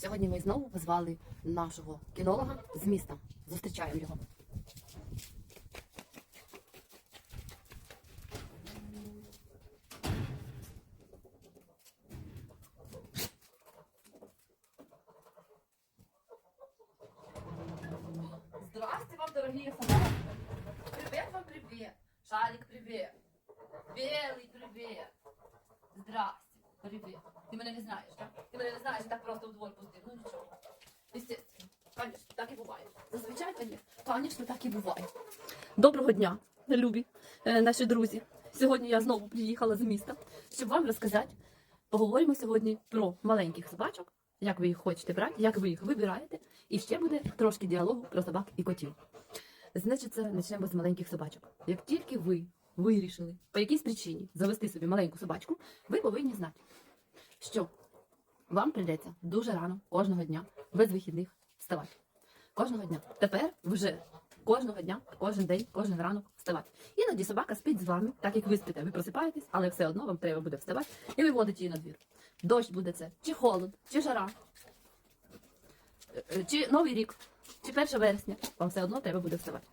Сьогодні ми знову позвали нашого кінолога з міста. Зустрічаємо його. Здрасте вам, дорогие собаки. Привет вам, привет. Шарик, привет. Белый, привет. Здрасте, привет. Ти мене не знаєш, так? Ти мене не знаєш, так просто в двор пустив. Ну нічого. Естественно. Так і буває. Зазвичай, конечно, так і буває. Доброго дня, любі е, наші друзі. Сьогодні я знову приїхала з міста, щоб вам розказати. Поговоримо сьогодні про маленьких собачок, як ви їх хочете брати, як ви їх вибираєте, і ще буде трошки діалогу про собак і котів. Значить, це почнемо з маленьких собачок. Як тільки ви вирішили по якійсь причині завести собі маленьку собачку, ви повинні знати, що вам прийдеться дуже рано кожного дня, без вихідних, вставати. Кожного дня. Тепер вже кожного дня, кожен день, кожен ранок вставати. Іноді собака спить з вами, так як ви спите, ви просипаєтесь, але все одно вам треба буде вставати і виводити її на двір. Дощ буде це, чи холод, чи жара, е, е, чи Новий рік, чи 1 вересня. Вам все одно треба буде вставати.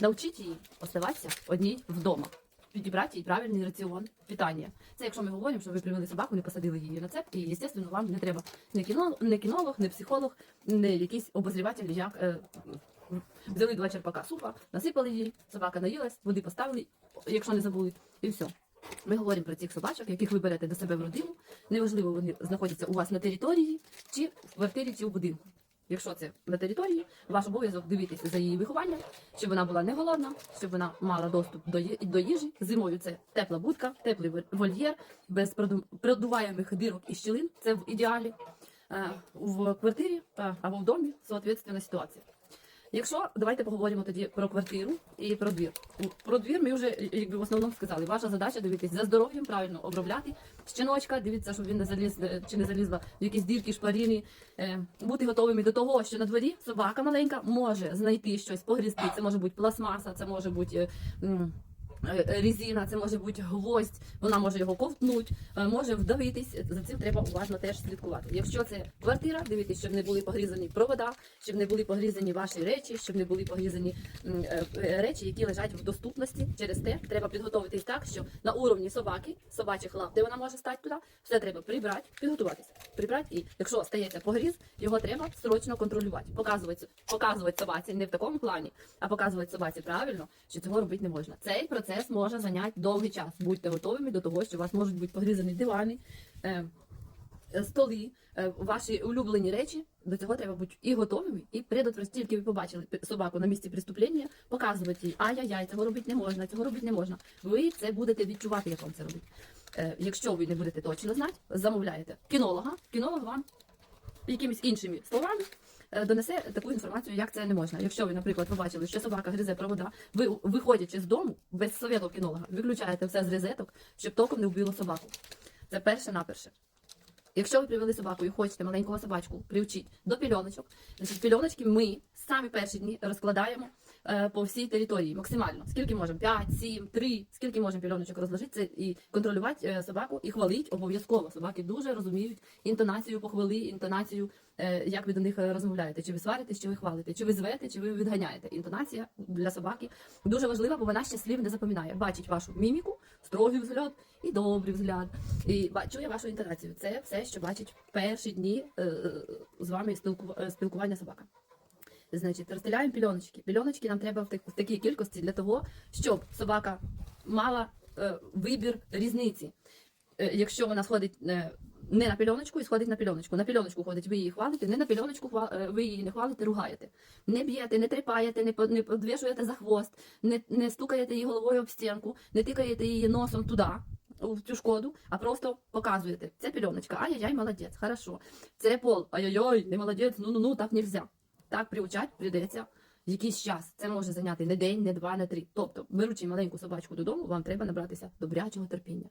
Навчіть її оставатися одній вдома. Підібрати правильний раціон питання. Це якщо ми говоримо, що ви привели собаку, не посадили її на цеп, і, звісно, вам не треба не кінолог, не, кінолог, не психолог, не якийсь обозріватель, як е, взяли два черпака супа, насипали їй, собака наїлась, води поставили, якщо не забули, і все. Ми говоримо про цих собачок, яких ви берете до себе в родину. Неважливо, вони знаходяться у вас на території, чи в квартирі, чи в будинку. Якщо це на території, ваш обов'язок дивитися за її вихованням, щоб вона була не голодна, щоб вона мала доступ до, їжі. Зимою це тепла будка, теплий вольєр- без проду- продуваємих дирок і щілин. Це в ідеалі Е, в квартирі е, або в домі, соответственно, ситуація. Якщо давайте поговоримо тоді про квартиру і про двір. Про двір ми вже якби в основному сказали. Ваша задача дивитись за здоров'ям, правильно обробляти щеночка, дивіться, щоб він не заліз е, чи не залізла в якісь дірки, шпаріни, е, бути готовими до того, що на дворі собака маленька може знайти щось погрізти. Це може бути пластмаса, це може бути. Е, е, Резина, це може бути гвоздь, вона може його ковтнути, е, може вдавитись. За цим треба уважно теж слідкувати. Якщо це квартира, дивитись, щоб не були погрізані провода, щоб не були погрізані ваші речі, щоб не були погрізані речі, які лежать в доступності. Через те треба підготуватись так, що на уровні собаки, собачих лап, де вона може стати туди, все треба прибрати, підготуватися. Прибрати, і якщо стається погріз, його треба срочно контролювати. Показувати, показувати собаці не в такому плані, а показувати собаці правильно, що цього робити не можна. Цей процес може зайняти довгий час. Будьте готовими до того, що у вас можуть бути погрізані дивани. Е, е, столи, е, ваші улюблені речі. До цього треба бути і готовими, і предотвратити. Тільки ви побачили собаку на місці преступлення, показувати їй, ай-яй-яй, цього робити не можна, цього робити не можна. Ви це будете відчувати, як вам це робити. Е, якщо ви не будете точно знати, замовляєте кінолога, кінолог вам якимись іншими словами донесе таку інформацію, як це не можна. Якщо ви, наприклад, побачили, що собака гризе провода, ви, виходячи з дому без совєту кінолога, виключаєте все з розеток, щоб током не вбило собаку. Це перше наперше. Якщо ви привели собаку і хочете маленького собачку приучити до пільоночок, значить пільоночки ми самі перші дні розкладаємо е, по всій території максимально. Скільки можемо? 5, 7, 3, скільки можемо пільоночок розложити і контролювати е, собаку і хвалити обов'язково. Собаки дуже розуміють інтонацію похвали, інтонацію, е, як ви до них е, розмовляєте. Чи ви сваритесь, чи ви хвалите, чи ви звете, чи ви відганяєте. Інтонація для собаки дуже важлива, бо вона ще слів не запам'ятає. Бачить вашу міміку, строгий взгляд і добрий взгляд. І чує вашу інтонацію. Це все, що бачить перші дні е, е, з вами спілку- е, спілкування собака. Значить, розстеляємо пільоночки. Пільоночки нам треба в, так- в такій кількості для того, щоб собака мала е, вибір різниці. Е, якщо вона сходить е, не на пільоночку і сходить на пільоночку. На пільоночку ходить, ви її хвалите, не на пільоночку хва- е, ви її не хвалите, ругаєте. Не б'єте, не трепаєте, не, не подвішуєте за хвост, не, не стукаєте її головою об стінку, не тикаєте її носом туди. В цю шкоду, а просто показуєте. Це пільоночка, ай-яй-яй, молодець, хорошо. Це пол, ай-яй-яй, не молодець, ну-ну-ну, так нельзя. Так приучать прийдеться якийсь час. Це може зайняти не день, не два, не три. Тобто, беручи маленьку собачку додому, вам треба набратися добрячого терпіння.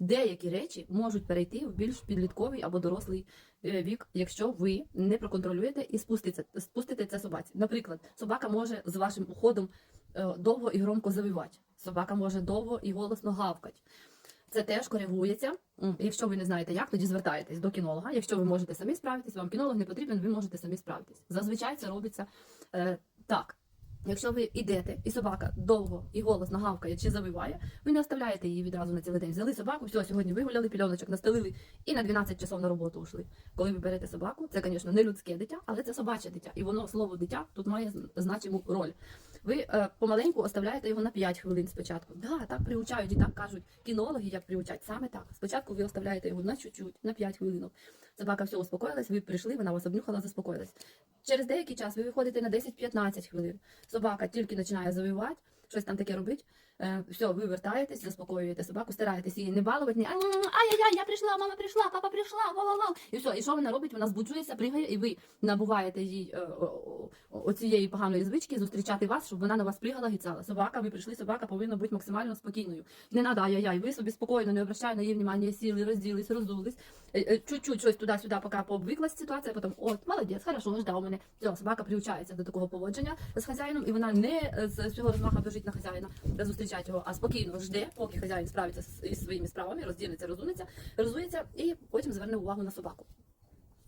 Деякі речі можуть перейти в більш підлітковий або дорослий е, вік, якщо ви не проконтролюєте і спустите, спустите це собаці. Наприклад, собака може з вашим уходом е, довго і громко завивати. Собака може довго і голосно гавкати. Це теж коригується. Якщо ви не знаєте як, тоді звертаєтесь до кінолога. Якщо ви можете самі справитись, вам кінолог не потрібен, ви можете самі справитись. Зазвичай це робиться е, так. Якщо ви йдете, і собака довго і голосно гавкає чи завиває, ви не оставляєте її відразу на цілий день. Взяли собаку, все, сьогодні вигуляли, пільоночок настелили і на 12 часов на роботу ушли. Коли ви берете собаку, це, звісно, не людське дитя, але це собаче дитя. І воно слово дитя тут має значиму роль. Ви е, помаленьку оставляєте його на 5 хвилин спочатку. Да, так приучають і так кажуть кінологи, як приучать. Саме так. Спочатку ви оставляєте його на чуть-чуть, на 5 хвилин. Собака все успокоїлась, ви прийшли, вона вас обнюхала, заспокоїлась. Через деякий час ви виходите на 10-15 хвилин. Собака тільки починає завивати, щось там таке робить. Е, все, ви вертаєтесь, заспокоюєте собаку, стараєтесь її не балувати, ні, «Ай, ай-яй, я прийшла, мама прийшла, папа прийшла, ва-ва-ва. І все, і що вона робить? Вона збуджується, пригає, і ви набуваєте їй е, оцієї поганої звички зустрічати вас, щоб вона на вас пригала, гіцала. Собака, ви прийшли, собака повинна бути максимально спокійною. Не надо, ай-яй, ви собі спокійно, не обращайте на її внимання, сіли, розділись, розулись. Е, Чуть-чуть щось туди-сюди, поки пообвиклась ситуація, потім, от, молодець, хорошо, ждав мене. Все, собака приучається до такого поводження з хазяїном, і вона не з цього розмаха біжить на хазяїна, та його, а спокійно жде, поки хазяїн справиться із своїми справами, розділиться, розунеться, розується, і потім зверне увагу на собаку.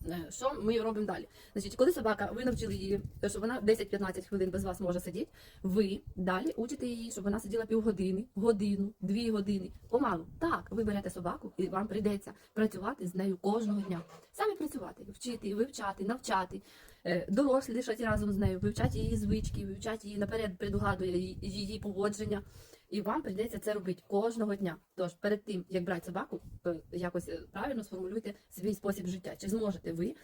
Е, Що ми робимо далі? Значить, коли собака, ви навчили її, що вона 10-15 хвилин без вас може сидіти, ви далі учите її, щоб вона сиділа півгодини, годину, дві години. Помалу. Так, ви берете собаку, і вам прийдеться працювати з нею кожного дня. Саме працювати, вчити, вивчати, навчати. Е, Дорослі лишать разом з нею, вивчать її звички, вивчать її наперед, предугадує її, поводження. І вам прийдеться це робити кожного дня. Тож перед тим, як брати собаку, е, якось е, правильно сформулюйте свій спосіб життя. Чи зможете ви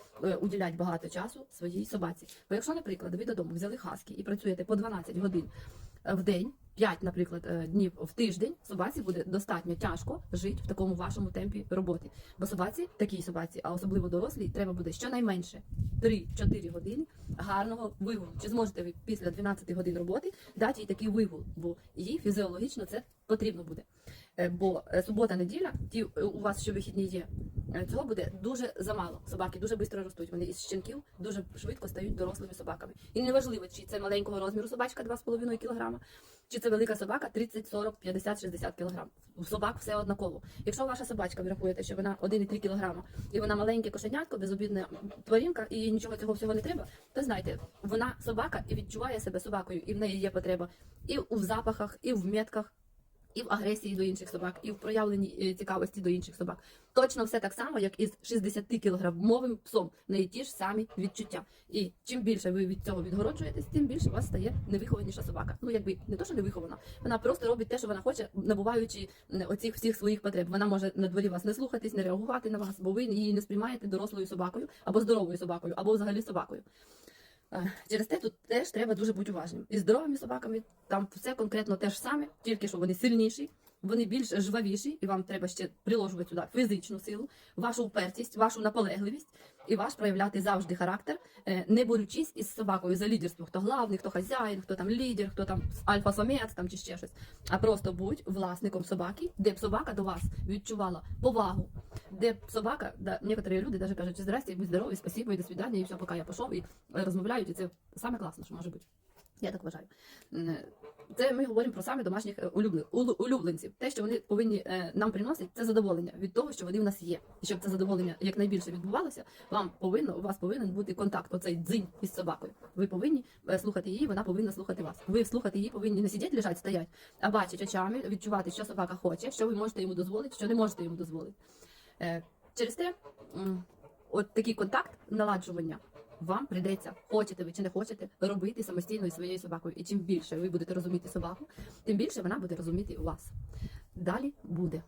уділяти багато часу своїй собаці? Бо якщо, наприклад, ви додому взяли хаски і працюєте по 12 годин в день, 5, наприклад, е, днів в тиждень, собаці буде достатньо тяжко жити в такому вашому темпі роботи. Бо собаці, такій собаці, а особливо дорослій, треба буде щонайменше 3-4 години гарного вигулу. Чи зможете ви після 12 годин роботи дати їй такий вигул, бо їй фізіологічно це потрібно буде. Е, Бо е, субота, неділя, ті у вас ще вихідні є. Е, Цього буде дуже замало. Собаки дуже швидко ростуть. Вони із щенків дуже швидко стають дорослими собаками. І неважливо, чи це маленького розміру собачка 2,5 кг, чи це велика собака 30, 40, 50, 60 кг. Собак все однаково. Якщо ваша собачка, ви рахуєте, що вона 1,3 кг, і вона маленьке кошенятко, безобідна тваринка, і нічого цього всього не треба, то знайте, вона собака і відчуває себе собакою, і в неї є потреба і в запахах, і в метках, і в агресії до інших собак, і в проявленні е, цікавості до інших собак. Точно все так само, як із 60 кілограмовим псом. В неї ті ж самі відчуття. І чим більше ви від цього відгороджуєтесь, тим більше у вас стає невихованіша собака. Ну якби не то, що невихована, вона просто робить те, що вона хоче, набуваючи оцих всіх своїх потреб. Вона може на дворі вас не слухатись, не реагувати на вас, бо ви її не сприймаєте дорослою собакою або здоровою собакою, або взагалі собакою. Е, Через те тут теж треба дуже бути уважним. І здоровими собаками там все конкретно те ж саме, тільки що вони сильніші, вони більш жвавіші, і вам треба ще приложувати сюди фізичну силу, вашу упертість, вашу наполегливість і ваш проявляти завжди характер, е, не борючись із собакою за лідерство, хто главний, хто хазяїн, хто там лідер, хто там альфа-самець там чи ще щось. А просто будь власником собаки, де б собака до вас відчувала повагу, де б собака, да, некоторі люди навіть кажуть, здрасте, будь здоровий, спасибо, і до свидання, і все, поки я пішов, і розмовляють, і це саме класно, що може бути. Я так вважаю. Це ми говоримо про саме домашніх е, улюблен- улю- улюбленців. Те, що вони повинні е, нам приносити, це задоволення від того, що вони в нас є. І щоб це задоволення якнайбільше відбувалося, вам повинно у вас повинен бути контакт, оцей дзинь із собакою. Ви повинні е, слухати її, вона повинна слухати вас. Ви слухати її повинні не сидіти, лежать, стоять, а бачити очами, відчувати, що собака хоче, що ви можете йому дозволити, що не можете йому дозволити. Через те, от такий контакт наладжування вам прийдеться, хочете ви чи не хочете, робити самостійно із своєю собакою. І чим більше ви будете розуміти собаку, тим більше вона буде розуміти вас. Далі буде.